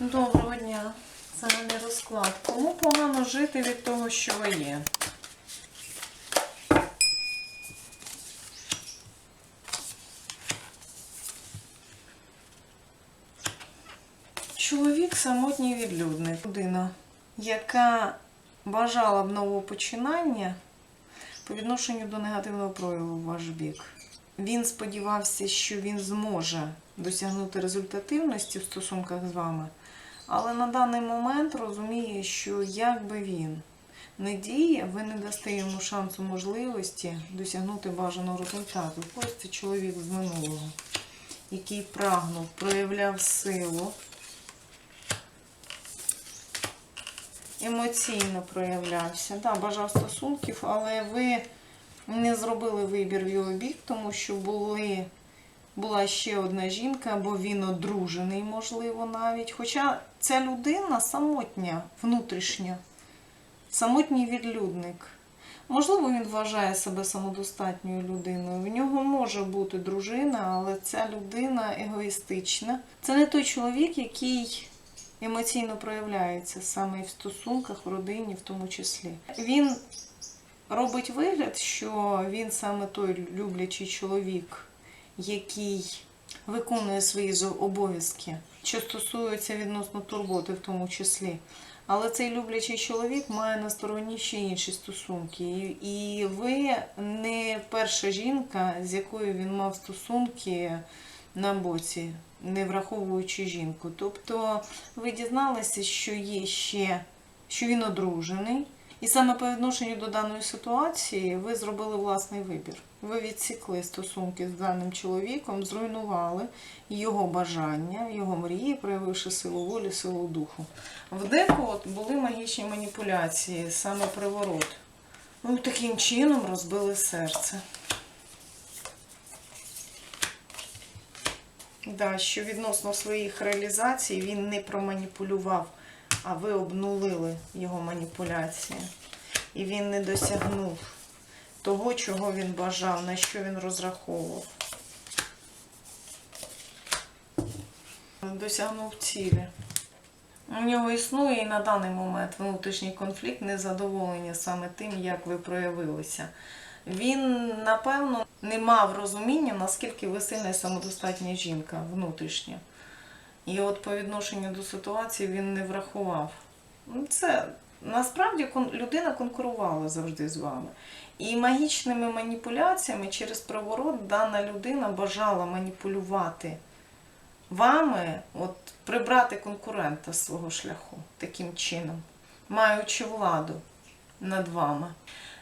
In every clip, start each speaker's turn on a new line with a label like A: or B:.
A: Доброго дня. Загальний розклад. Кому погано жити від того, що ви є? Чоловік самотній відлюдник. Людина, яка бажала б нового починання по відношенню до негативного прояву в ваш бік. Він сподівався, що він зможе досягнути результативності в стосунках з вами, але на даний момент розуміє, що як би він не діє, ви не дасте йому шансу можливості досягнути бажаного результату. Ось це чоловік з минулого, який прагнув, проявляв силу, емоційно проявлявся. Да, бажав стосунків, але ви не зробили вибір в його бік, тому що були, була ще одна жінка, або він одружений, можливо, навіть. Хоча ця людина самотня, внутрішня, самотній відлюдник. Можливо, він вважає себе самодостатньою людиною. В нього може бути дружина, але ця людина егоїстична. Це не той чоловік, який емоційно проявляється саме і в стосунках, в родині, в тому числі. Він робить вигляд, що він саме той люблячий чоловік, який виконує свої обов'язки, що стосується відносно турботи в тому числі. Але цей люблячий чоловік має на стороні ще інші стосунки. І- ви не перша жінка, з якою він мав стосунки на боці, не враховуючи жінку. Тобто ви дізналися, що є ще, що він одружений. І саме по відношенню до даної ситуації ви зробили власний вибір. Ви відсікли стосунки з даним чоловіком, зруйнували його бажання, його мрії, проявивши силу волі, силу духу. В деко от були магічні маніпуляції, саме приворот. Ну, таким чином розбили серце. Да, що відносно своїх реалізацій він не проманіпулював, а ви обнулили його маніпуляції. І він не досягнув того, чого він бажав, на що він розраховував. Досягнув цілі. У нього існує і на даний момент внутрішній конфлікт, незадоволення саме тим, як ви проявилися. Він, напевно, не мав розуміння, наскільки ви сильна і самодостатня жінка внутрішня. І от по відношенню до ситуації він не врахував. Ну, Це насправді людина конкурувала завжди з вами. І магічними маніпуляціями через приворот дана людина бажала маніпулювати вами, от прибрати конкурента з свого шляху таким чином, маючи владу над вами.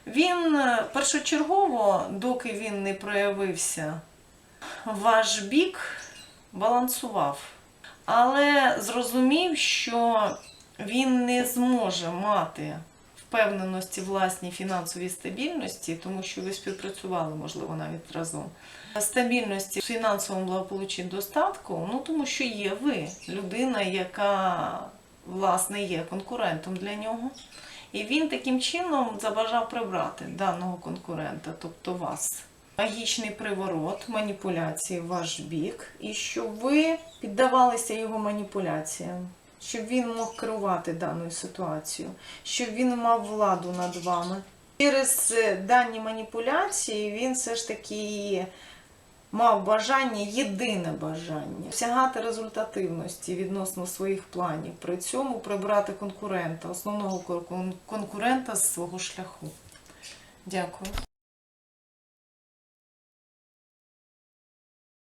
A: Він е, першочергово, доки він не проявився, ваш бік балансував, але зрозумів, що він не зможе мати впевненості власній фінансовій стабільності, тому що ви співпрацювали, можливо, навіть разом. Стабільності в фінансовому благополуччі достатку, ну тому що є ви, людина, яка власне є конкурентом для нього. І він таким чином забажав прибрати даного конкурента, тобто вас. Магічний приворот, маніпуляції в ваш бік, і щоб ви піддавалися його маніпуляціям, щоб він мог керувати даною ситуацією, щоб він мав владу над вами. Через е, дані маніпуляції він все ж таки мав бажання, єдине бажання осягати результативності відносно своїх планів, при цьому прибрати конкурента, основного конкурента з свого шляху. Дякую.